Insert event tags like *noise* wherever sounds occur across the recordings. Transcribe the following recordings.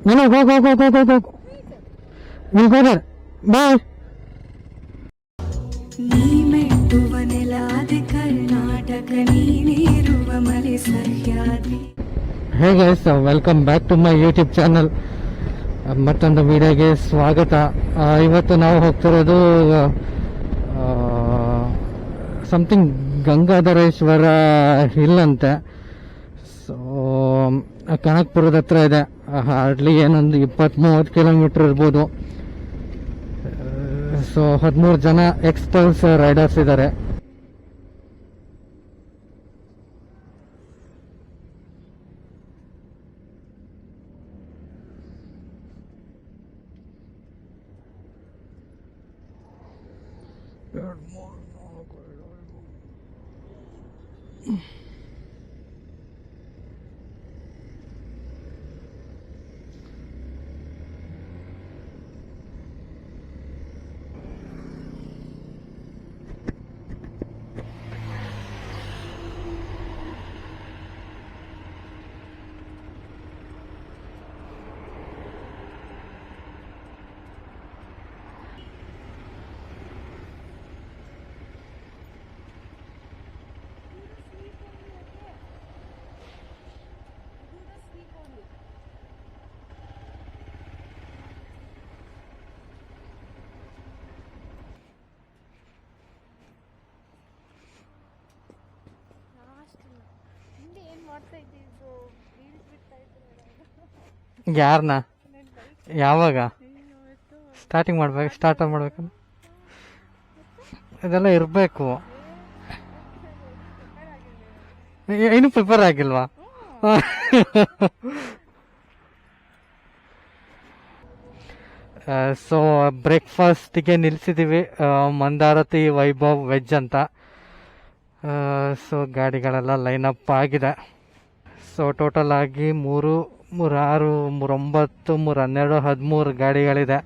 No, no, go, go, go, go, go, go. We'll go there. Bye. ನೀ ಮೆಟ್ಟುವ ನೆಲಾದೆ ಕರ್ನಾಟಕ ನೀನಿರುವ ಮಲೆ Sahyadri hey guys welcome back to my YouTube channel ಮತ್ತೊಂದು ವಿಡಿಯೋಗೆ ಸ್ವಾಗತ ಇವತ್ತು ನಾವು ಹೋಗ್ತಿರೋದು ಸಮಥಿಂಗ್ ಗಂಗಾಧರೇಶ್ವರ ಹಿಲ್ ಅಂತೆ ಸೊ ಕನಕ್ಪುರದ ಹತ್ರ ಇದೆ ಹಾರ್ಡ್ಲಿ ಏನೊಂದು ಇಪ್ಪತ್ತ್ ಮೂವತ್ತು ಕಿಲೋಮೀಟರ್ ಇರ್ಬೋದು ಸೊ ಹದಿಮೂರು ಜನ ಎಕ್ಸ್ಪರ್ಟ್ಸ್ ರೈಡರ್ಸ್ ಇದ್ದಾರೆ Mm-hmm. ಯಾರನ್ನ ಯಾವಾಗ? ಸ್ಟಾರ್ಟಿಂಗ್ ಮಾಡ್ಬೇಕು ಸ್ಟಾರ್ಟ್ ಮಾಡ್ಬೇಕು ಇದೆಲ್ಲ ಇರಬೇಕು. ಏನು ಪ್ರಿಪೇರ್ ಆಗಿಲ್ವಾ? ಸೊ ಬ್ರೇಕ್ಫಾಸ್ಟಿಗೆ ನಿಲ್ಲಿಸಿದ್ದೀವಿ ಮಂದಾರತಿ ವೈಭವ್ ವೆಜ್ ಅಂತ. ಸೊ ಗಾಡಿಗಳೆಲ್ಲ ಲೈನ್ ಅಪ್ ಆಗಿದೆ. ಸೊ ಟೋಟಲ್ ಆಗಿ ಮೂರು ಮೂರು ಆರು ಮೂರೊಂಬತ್ತು ಮೂರು ಹನ್ನೆರಡು ಹದಿಮೂರು ಗಾಡಿಗಳಿದೆ.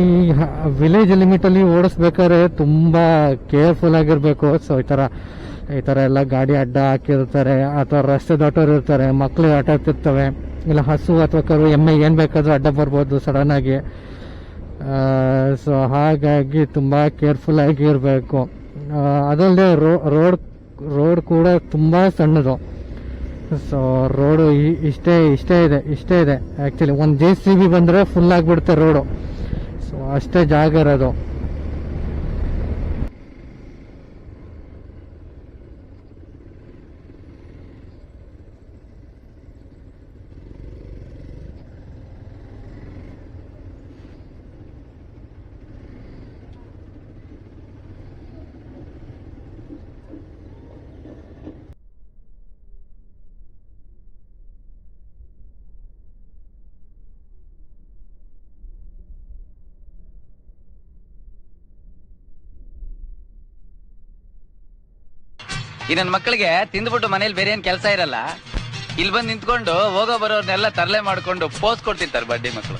ಈ ವಿಲೇಜ್ ಲಿಮಿಟಲ್ಲಿ ಓಡಿಸ್ಬೇಕಾದ್ರೆ ತುಂಬ ಕೇರ್ಫುಲ್ ಆಗಿರಬೇಕು. ಸೊ ಈ ಥರ ಈ ಥರ ಎಲ್ಲ ಗಾಡಿ ಅಡ್ಡ ಹಾಕಿರ್ತಾರೆ ಅಥವಾ ರಸ್ತೆ ದಾಟೋರು ಇರ್ತಾರೆ ಮಕ್ಕಳು ಆಟ ಆಡ್ತಿರ್ತವೆ. ಇಲ್ಲ, ಹಸು ಅಥವಾ ಕರು, ಎಮ್ಮೆ ಏನು ಬೇಕಾದರೂ ಅಡ್ಡ ಬರ್ಬೋದು ಸಡನ್ ಆಗಿ. ಸೊ ಹಾಗಾಗಿ ತುಂಬ ಕೇರ್ಫುಲ್ ಆಗಿ ಇರಬೇಕು. ಅದಲ್ಲದೆ ರೋಡ್ ರೋಡ್ ಕೂಡ ತುಂಬ ಸಣ್ಣದು. ಸೊ ರೋಡು ಇಷ್ಟೇ ಇಷ್ಟೇ ಇದೆ ಇಷ್ಟೇ ಇದೆ ಆ್ಯಕ್ಚುಲಿ ಒಂದು ಜೆ ಸಿ ಬಿ ಬಂದರೆ ಫುಲ್ ಆಗಿಬಿಡುತ್ತೆ ರೋಡು ಸೊ ಅಷ್ಟೇ ಜಾಗ ಇರೋದು. ಈ ನನ್ನ ಮಕ್ಕಳಿಗೆ ತಿಂದ್ಬಿಟ್ಟು ಮನೇಲಿ ಬೇರೆ ಏನ್ ಕೆಲಸ ಇರಲ್ಲ? ಇಲ್ಲಿ ಬಂದು ನಿಂತ್ಕೊಂಡು ಹೋಗೋ ಬರೋರ್ನೆಲ್ಲ ತರಲೆ ಮಾಡ್ಕೊಂಡು ಪೋಸ್ ಕೊಡ್ತಿರ್ತಾರೆ ಬಡ್ಡಿ ಮಕ್ಕಳು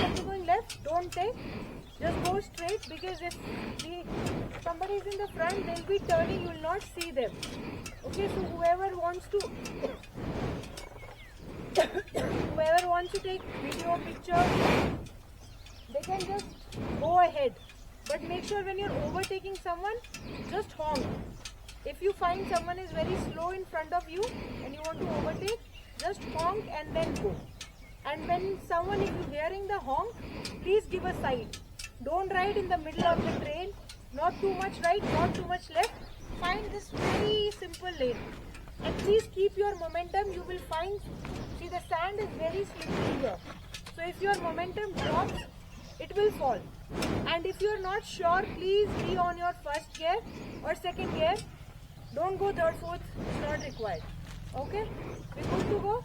something going left, don't take. Just go straight because if the, somebody is in the front, they'll be turning, you will not see them. Okay, so whoever wants to *coughs* whoever wants to take video, picture, they can just go ahead. But make sure when you're overtaking someone, just honk. If you find someone is very slow in front of you and you want to overtake, just honk and then go. And when someone is hearing the honk, please give a side. Don't ride in the middle of the train. Not too much right, not too much left. Find this very simple lane. And please keep your momentum. You will find, see the sand is very slippery here. So if your momentum drops, it will fall. And if you're not sure, please be on your first gear or second gear. Don't go third, fourth, it's not required. Okay? We good to go?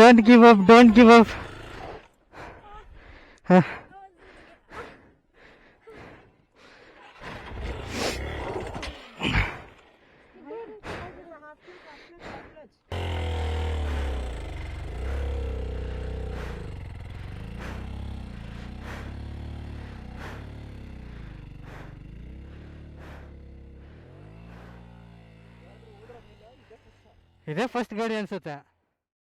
Don't give up don't give up ಇದೇ first ಗಾಡಿ ಅನ್ಸುತ್ತೆ.